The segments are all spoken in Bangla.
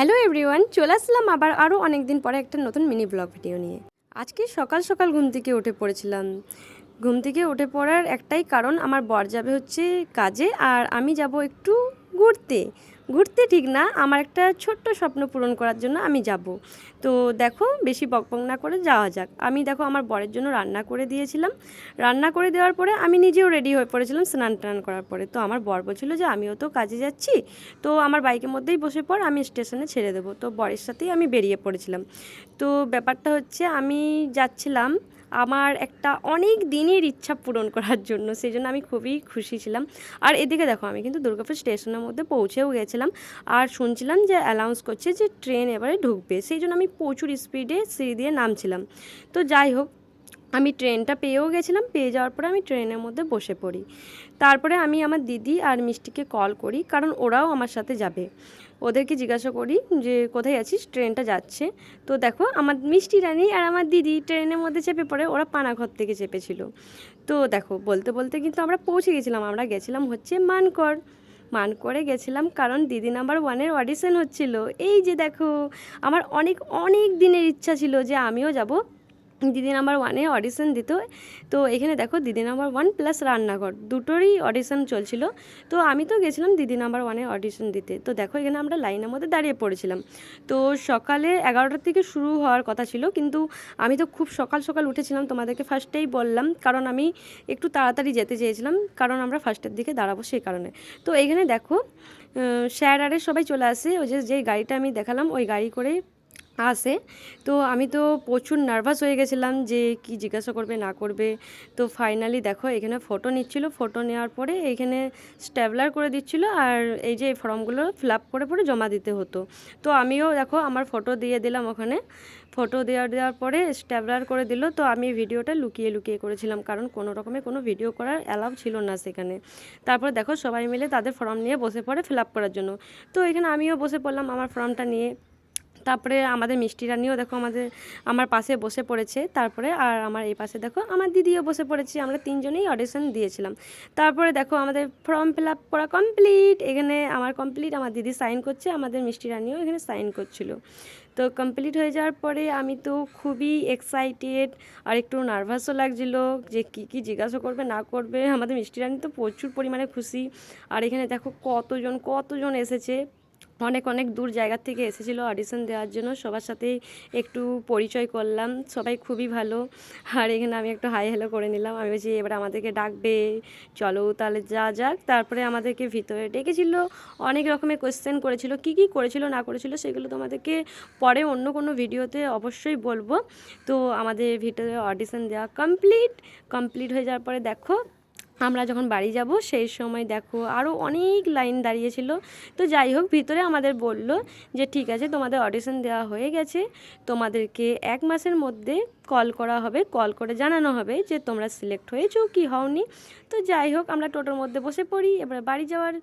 হ্যালো এভরিওয়ান চলে আসলাম আবার আরও অনেক দিন পরে একটা নতুন মিনি ব্লগ ভিডিও নিয়ে। আজকে সকাল সকাল ঘুম থেকে উঠে পড়েছিলাম। ঘুম থেকে উঠে পড়ার একটাই কারণ আমার বর যাবে হচ্ছে কাজে আর আমি যাব একটু ঘুরতে। ঘুরতে ঠিক না, আমার একটা ছোট্ট স্বপ্ন পূরণ করার জন্য আমি যাব। তো দেখো, বেশি বকবক না করে যাওয়া যাক। আমি দেখো আমার বরের জন্য রান্না করে দিয়েছিলাম। রান্না করে দেওয়ার পরে আমি নিজেও রেডি হয়ে পড়েছিলাম স্নান টান করার পরে। তো আমার বর বলছিল যে, আমিও তো কাজে যাচ্ছি। তো আমার বাইকের মধ্যেই বসে পর আমি স্টেশনে ছেড়ে দেবো। তো বরের সাথেই আমি বেরিয়ে পড়েছিলাম। তো ব্যাপারটা হচ্ছে আমি যাচ্ছিলাম আমার একটা অনেক দিনের ইচ্ছা পূরণ করার জন্য সেই জন্য আমি খুবই খুশি ছিলাম। আর এদিকে দেখো, আমি কিন্তু দুর্গাপুর স্টেশনের মধ্যে পৌঁছেও গেছিলাম আর শুনছিলাম যে অ্যানাউন্স করছে যে ট্রেন এবারে ঢুকবে সেই জন্য আমি প্রচুর স্পিডে সিঁড়ি দিয়ে নামছিলাম। তো যাই হোক, আমি ট্রেনটা পেয়েও গেছিলাম, পেয়ে যাওয়ার পরে আমি ট্রেনের মধ্যে বসে পড়ি। তারপরে আমি আমার দিদি আর মিষ্টিকে কল করি, কারণ ওরাও আমার সাথে যাবে। ওদেরকে জিজ্ঞাসা করি যে, কোথায় আছিস? ট্রেনটা যাচ্ছে। তো দেখো, আমার মিষ্টি রানী আর আমার দিদি ট্রেনের মধ্যে চেপে পড়ে, ওরা পানাঘর থেকে চেপেছিল। তো দেখো, বলতে বলতে কিন্তু আমরা পৌঁছে গেছিলাম। আমরা গেছিলাম হচ্ছে মানকর মানকরে গেছিলাম কারণ দিদি নাম্বার ওয়ানের অডিশন হচ্ছিল। এই যে দেখো, আমার অনেক অনেক দিনের ইচ্ছা ছিল যে আমিও যাব দিদি নাম্বার ওয়ানে অডিশন দিত। তো এখানে দেখো দিদি নাম্বার ওয়ান প্লাস রান্নাঘর, দুটোরই অডিশন চলছিল। তো আমি তো গেছিলাম দিদি নাম্বার ওয়ানে অডিশন দিতে। তো দেখো এখানে আমরা লাইনের মধ্যে দাঁড়িয়ে পড়েছিলাম। তো সকালে এগারোটার থেকে শুরু হওয়ার কথা ছিল, কিন্তু আমি তো খুব সকাল সকাল উঠেছিলাম, তোমাদেরকে ফার্স্টেই বললাম, কারণ আমি একটু তাড়াতাড়ি যেতে চেয়েছিলাম, কারণ আমরা ফার্স্টের দিকে দাঁড়াবো সেই কারণে। তো এখানে দেখো স্যার আরে সবাই চলে আসে, ওই যে যে গাড়িটা আমি দেখালাম, ওই গাড়ি করে আসে তো আমি তো প্রচুর নার্ভাস হয়ে গেছিলাম যে কি জিজ্ঞাসা করবে, না করবে। তো ফাইনালি দেখো, এখানে ফটো নিচ্ছিল। ফটো নেওয়ার পরে এখানে স্ট্যাবলার করে দিচ্ছিল আর এই যে ফর্মগুলো ফিল আপ করে পরে জমা দিতে হতো। তো আমিও দেখো, আমার ফটো দিয়ে দিলাম ওখানে। ফটো দেওয়ার দেওয়ার পরে স্ট্যাবলার করে দিল। তো আমি ভিডিওটা লুকিয়ে লুকিয়ে করেছিলাম কারণ কোনো রকমে কোনো ভিডিও করার অ্যালাউ ছিল না সেখানে। তারপর দেখো সবাই মিলে তাদের ফর্ম নিয়ে বসে পড়ে ফিল আপ করার জন্য। তো এখানে আমিও বসে পড়লাম আমার ফর্মটা নিয়ে। তারপরে আমাদের মিষ্টি রানিও দেখো আমাদের, আমার পাশে বসে পড়েছে। তারপরে আর আমার এই পাশে দেখো আমার দিদিও বসে পড়েছে, আমরা তিনজনেই অডিশন দিয়েছিলাম। তারপরে দেখো আমাদের ফর্ম ফিল আপ করা কমপ্লিট এখানে আমার কমপ্লিট আমার দিদি সাইন করছে, আমাদের মিষ্টি রানিও এখানে সাইন করছিল। তো কমপ্লিট হয়ে যাওয়ার পরে আমি তো খুবই এক্সাইটেড আর একটু নার্ভাসও লাগছিল যে কী কী জিজ্ঞাসা করবে, না করবে। আমাদের মিষ্টি রানি তো প্রচুর পরিমাণে খুশি। আর এখানে দেখো কতজন কতজন এসেছে। অনেক অনেক দূর জায়গা থেকে এসেছিল অডিশন দেওয়ার জন্য। সবার সাথেই একটু পরিচয় করলাম। সবাই খুবই ভালো। আর এখানে আমি একটু হাই হ্যালো করে নিলাম। আমি বলছি, এবার আমাদেরকে ডাকবে। চলো তাহলে যা যাক। তারপরে আমাদেরকে ভিতরে ডেকেছিল। অনেক রকমের কোয়েশ্চেন করেছিল। কি কি করেছিল, না করেছিল সেগুলো তোমাদেরকে পরে অন্য কোনো ভিডিওতে অবশ্যই বলব। তো আমাদের ভিতরে অডিশন দেওয়া কমপ্লিট কমপ্লিট হয়ে যাওয়ার পরে দেখো আমরা যখন বাড়ি যাব, সেই সময় দেখো আরও অনেক লাইন দাঁড়িয়েছিল। তো যাই হোক, ভিতরে আমাদের বলল যে, ঠিক আছে, তোমাদের অডিশন দেওয়া হয়ে গেছে। তোমাদেরকে এক মাসের মধ্যে কল করা হবে। কল করে জানানো হবে যে, তোমরা সিলেক্ট হয়েছো কি হওনি। তো যাই হোক, আমরা টোটোর মধ্যে বসে পড়ি। এবার বাড়ি যাওয়ার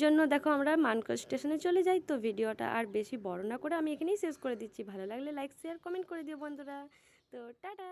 জন্য দেখো আমরা মানকর স্টেশনে চলে যাই। তো ভিডিওটা আর বেশি বড় না করে আমি এখানেই শেষ করে দিচ্ছি। ভালো লাগলে লাইক শেয়ার কমেন্ট করে দিও বন্ধুরা। তো টাটা!